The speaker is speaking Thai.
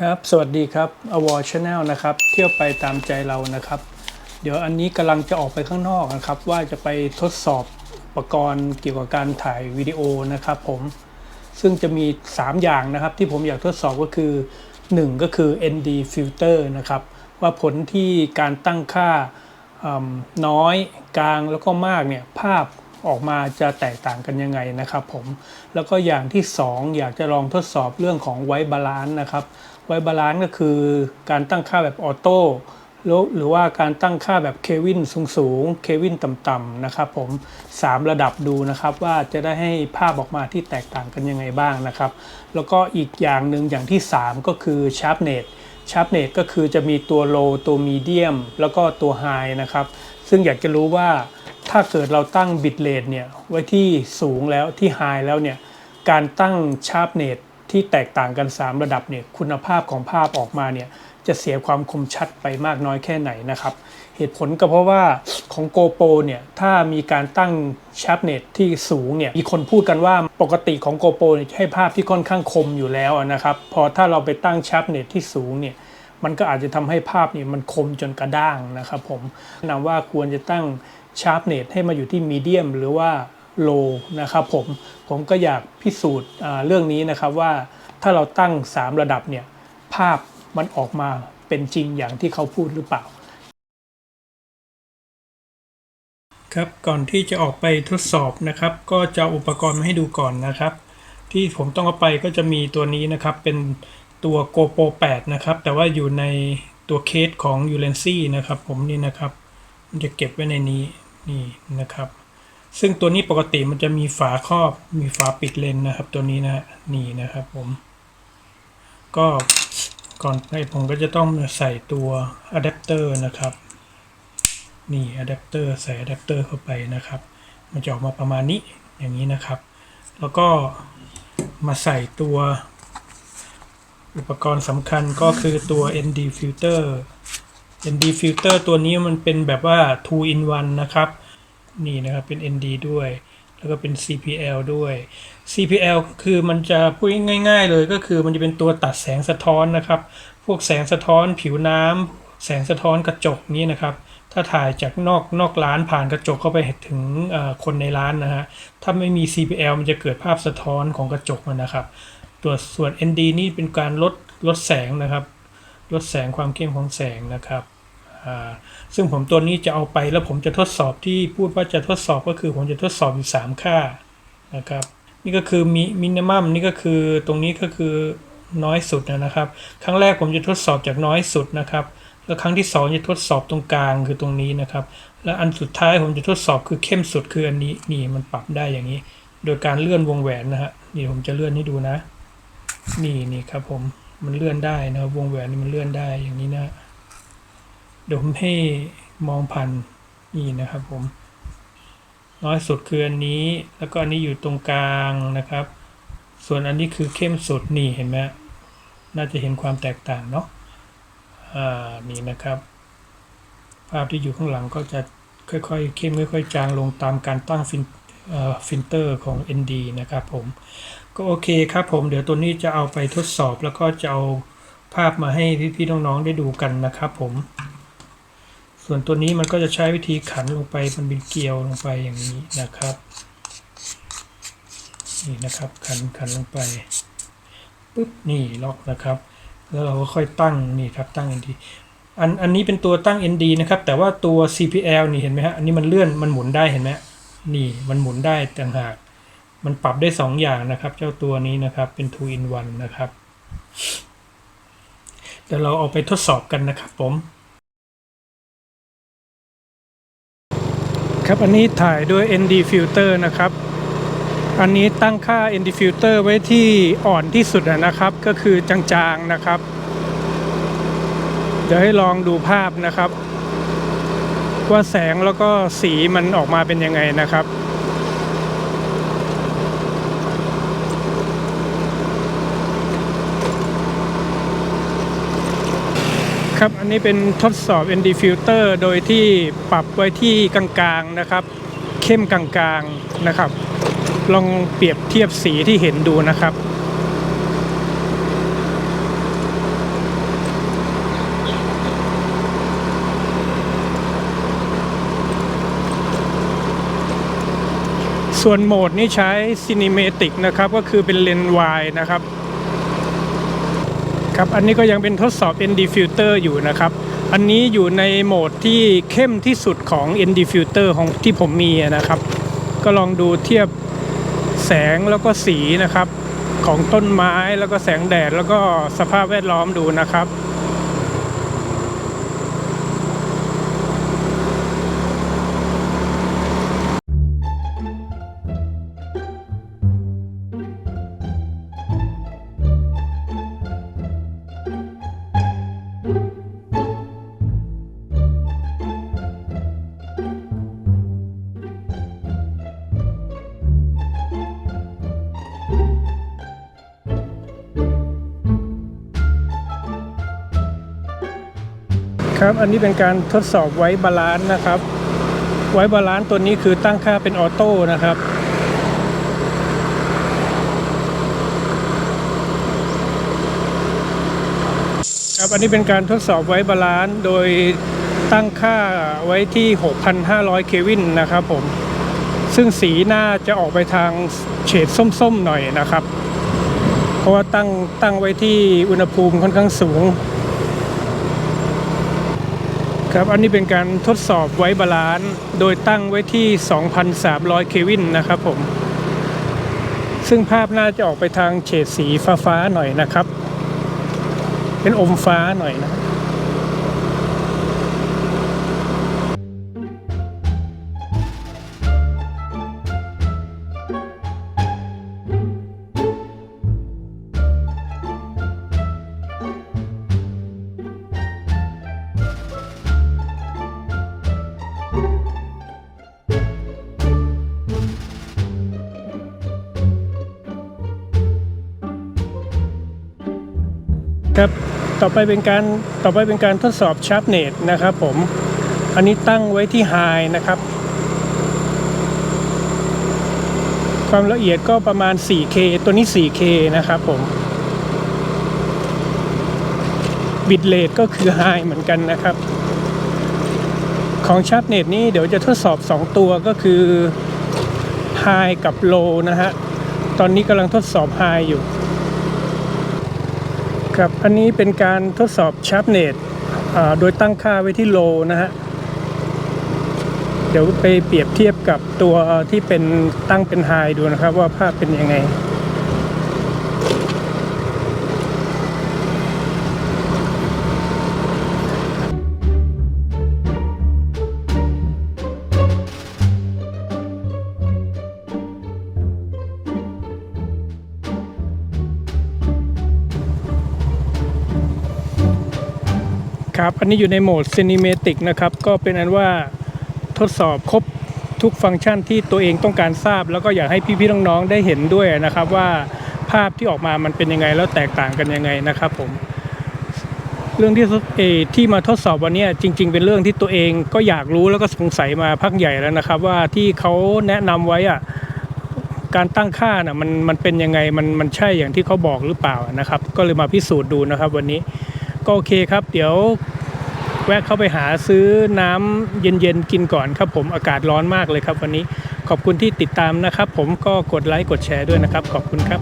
ครับ สวัสดีครับ a w a r Channel นะครับ เที่ยวไปตามใจเรานะครับ เดี๋ยวอันนี้กำลังจะออกไปข้างนอกนะครับ ว่าจะไปทดสอบอุปกรณ์เกี่ยวกับการถ่ายวิดีโอนะครับผม ซึ่งจะมี 3 อย่างนะครับที่ผมอยากทดสอบก็คือ 1 ก็คือ ND filter นะครับ ว่าผลที่การตั้งค่าน้อยกลางแล้วก็มากเนี่ยภาพ ออกมาจะแตกต่างกันยังไงนะครับผมแล้วก็อย่างที่ 2 อยากจะลองทดสอบเรื่องของไวบาลานซ์นะครับไวบาลานซ์ก็คือการตั้งค่าแบบออโต้หรือว่าการตั้งค่าแบบเควินสูงๆ เควินต่ำๆนะครับผม 3 ระดับดูนะครับว่าจะได้ให้ภาพออกมาที่แตกต่างกันยังไงบ้างนะครับ แล้วก็อีกอย่างหนึ่งอย่างที่ 3 ก็คือ sharpness sharpness ก็คือจะมีตัว low ตัว medium แล้วก็ตัว high นะครับ ซึ่งอยากจะรู้ว่า ถ้าเกิดเราตั้ง bit rate เนี่ยไว้ที่สูงแล้วที่ high แล้วเนี่ยการตั้ง sharpness ที่แตกต่างกัน 3 ระดับเนี่ยคุณภาพของภาพออกมาเนี่ยจะเสียความคมชัดไปมากน้อยแค่ไหนนะครับ เหตุผลก็เพราะว่าของ GoPro เนี่ยถ้ามีการตั้ง sharpness ที่สูงเนี่ยมีคนพูดกันว่าปกติของ GoPro ให้ภาพที่ค่อนข้างคมอยู่แล้วนะครับ พอถ้าเราไปตั้ง sharpness ที่สูงเนี่ยมันก็อาจจะทำให้ภาพเนี่ยมันคมจนกระด้างนะครับผมแนะนำว่าควรจะตั้ง sharpness ให้มาอยู่ที่ medium หรือว่า low นะครับผม ผมก็อยากพิสูจน์เรื่องนี้นะครับว่าถ้าเราตั้ง 3 ระดับเนี่ยภาพมันออกมาเป็นจริงอย่างที่เขาพูดหรือเปล่า ครับก่อนที่จะออกไปทดสอบนะครับ ก็จะอาอุปกรณ์มาให้ดูก่อนนะครับ ที่ผมต้องเอาไปก็จะมีตัวนี้นะครับเป็นตัว GoPro 8 นะครับ แต่ว่าอยู่ในตัวเคสของ u l e n c y นะครับ ผมนี่นะครับ มันจะเก็บไว้ในนี้ นี่นะครับ ซึ่งตัวนี้ปกติมันจะมีฝาครอบมีฝาปิดเลนส์นะครับ ตัวนี้นะนี่นะครับผม ก็ก่อนไปผมก็จะต้องใส่ตัวอะแดปเตอร์นะครับ นี่อะแดปเตอร์ใส่อะแดปเตอร์เข้าไปนะครับ มันจะออกมาประมาณนี้อย่างนี้นะครับ แล้วก็มาใส่ตัวอุปกรณ์สำคัญก็คือตัว ND filter ND filter ตัวนี้มันเป็นแบบว่า two in one นะครับ นี่นะครับเป็น ND ด้วย แล้วก็เป็น CPL ด้วย CPL คือมันจะพูดง่ายๆเลยก็คือมันจะเป็นตัวตัดแสงสะท้อนนะครับ พวกแสงสะท้อนผิวน้ำแสงสะท้อนกระจกนี้นะครับถ้าถ่ายจากนอกนอกร้านผ่านกระจกเข้าไปถึงคนในร้านนะฮะ ถ้าไม่มี CPL มันจะเกิดภาพสะท้อนของกระจกมันนะครับ ตัวส่วน ND นี่เป็นการลดลดแสงนะครับ ลดแสงความเข้มของแสงนะครับ ซึ่งผมตัวนี้จะเอาไปแล้วผมจะทดสอบที่พูดว่าจะทดสอบก็คือผมจะทดสอบอยู่ 3 ค่านะครับนี่ก็คือมิมินิมัมนี่ก็คือตรงนี้ก็คือน้อยสุดนะครับ ครั้งแรกผมจะทดสอบจากน้อยสุดนะครับแล้วครั้งที่ 2 จะทดสอบตรงกลางคือตรงนี้นะครับ และอันสุดท้ายผมจะทดสอบคือเข้มสุดคืออันนี้นี่มันปรับได้อย่างนี้ โดยการเลื่อนวงแหวนนะฮะนี่ผมจะเลื่อนให้ดูนะ นี่นี่ครับผมมันเลื่อนได้นะครับวงแหวนนี่มันเลื่อนได้อย่างนี้นะ เดี๋ยวผมให้มองผ่านนี่นะครับผม น้อยสุดคืออันนี้ แล้วก็อันนี้อยู่ตรงกลางนะครับ ส่วนอันนี้คือเข้มสุดนี่เห็นไหมน่าจะเห็นความแตกต่างเนาะอ่านี่นะครับ ภาพที่อยู่ข้างหลังก็จะค่อยๆ เข้มค่อยๆ จางลงตามการตั้งฟินฟิลเตอร์ของ ND นะครับผม ก็โอเคครับผม เดี๋ยวตัวนี้จะเอาไปทดสอบแล้วก็จะเอาภาพมาให้พี่ๆน้องๆได้ดูกันนะครับผม ส่วนตัวนี้มันก็จะใช้วิธีขันลงไปมันเป็นเกลียวลงไปอย่างนี้นะครับนี่นะครับขันขันลงไปปุ๊บนี่ล็อกนะครับ แล้วเราก็ค่อยตั้งนี่ครับตั้ง ND อันอันนี้เป็นตัวตั้ง ND นะครับ แต่ว่าตัว CPL นี่เห็นไหมฮะ อันนี้มันเลื่อน มันหมุนได้เห็นไหมนี่ มันหมุนได้ต่างหาก มันปรับได้ 2 อย่างนะครับ เจ้าตัวนี้นะครับ เป็น two in one นะครับ เดี๋ยวเราเอาไปทดสอบกันนะครับผม ครับ อันนี้ถ่ายด้วย ND filter นะครับ อันนี้ตั้งค่า ND filter ไว้ที่อ่อนที่สุดนะครับ ก็คือจางๆนะครับ เดี๋ยวให้ลองดูภาพนะครับ ว่าแสงแล้วก็สีมันออกมาเป็นยังไงนะครับ ครับ อันนี้เป็นทดสอบ ND filter โดยที่ปรับไว้ที่กลางๆนะครับ เข้มกลางๆนะครับ ลองเปรียบเทียบสีที่เห็นดูนะครับส่วนโหมดนี่ใช้ซ i n e m a t i c นะครับ ก็คือเป็นเลนส์วายนะครับ ครับอันนี้ก็ยังเป็นทดสอบ ND filter อยู่นะครับ อันนี้อยู่ในโหมดที่เข้มที่สุดของ ND filter ของที่ผมมีนะครับ ก็ลองดูเทียบแสงแล้วก็สีนะครับ ของต้นไม้แล้วก็แสงแดดแล้วก็สภาพแวดล้อมดูนะครับ ครับ อันนี้เป็นการทดสอบไว้บาลานซ์นะครับ ไว้บาลานซ์ตัวนี้คือตั้งค่าเป็นออโต้นะครับครับอันนี้เป็นการทดสอบไว้บาลานซ์โดยตั้งค่าไว้ที่ 6,500 เควินนะครับผม ซึ่งสีหน่าจะออกไปทางเฉดส้มๆหน่อยนะครับ เพราะว่าตั้งตั้งไว้ที่อุณหภูมิค่อนข้างสูง ครับ อันนี้เป็นการทดสอบไว้บาลานซ์โดยตั้งไว้ที่ 2,300 เควินนะครับผม ซึ่งภาพน่าจะออกไปทางเฉดสีฟ้าๆหน่อยนะครับ เป็นอมฟ้าหน่อยนะ ครับ ต่อไปเป็นการต่อไปเป็นการทดสอบชาร์ปเนตนะครับผม อันนี้ตั้งไว้ที่ไฮนะครับ ความละเอียดก็ประมาณ 4K ตัวนี้ 4K นะครับผมบิตเรทก็คือไฮเหมือนกันนะครับ ของชาร์ปเนตนี้เดี๋ยวจะทดสอบ 2 ตัวก็คือไฮกับโลนะฮะ ตอนนี้กำลังทดสอบไฮอยู่ ครับ อันนี้เป็นการทดสอบชาร์ปเนตโดยตั้งค่าไว้ที่โลนะฮะ เดี๋ยวไปเปรียบเทียบกับตัวที่เป็นตั้งเป็นไฮดูนะครับว่าภาพเป็นยังไง ครับอันนี้อยู่ในโหมด Cinematic นะครับ ก็เป็นอันว่าทดสอบครบทุกฟังก์ชันที่ตัวเองต้องการทราบ แล้วก็อยากให้พี่ๆน้องๆได้เห็นด้วยนะครับว่าภาพที่ออกมามันเป็นยังไงแล้วแตกต่างกันยังไงนะครับผมเรื่องที่เอที่มาทดสอบวันนี้จริง ๆ เป็นเรื่องที่ตัวเองก็อยากรู้แล้วก็สงสัยมาพักใหญ่แล้วนะครับ ว่าที่เขาแนะนำไว้อะการตั้งค่าน่ะมันมันเป็นยังไงมันมันใช่อย่างที่เขาบอกหรือเปล่านะครับ ก็เลยมาพิสูจน์ดูนะครับวันนี้ ก็โอเคครับ เดี๋ยวแวะเข้าไปหาซื้อน้ำเย็นๆกินก่อนครับผมอากาศร้อนมากเลยครับวันนี้ขอบคุณที่ติดตามนะครับ ผมก็กดไลค์กดแชร์ด้วยนะครับ ขอบคุณครับ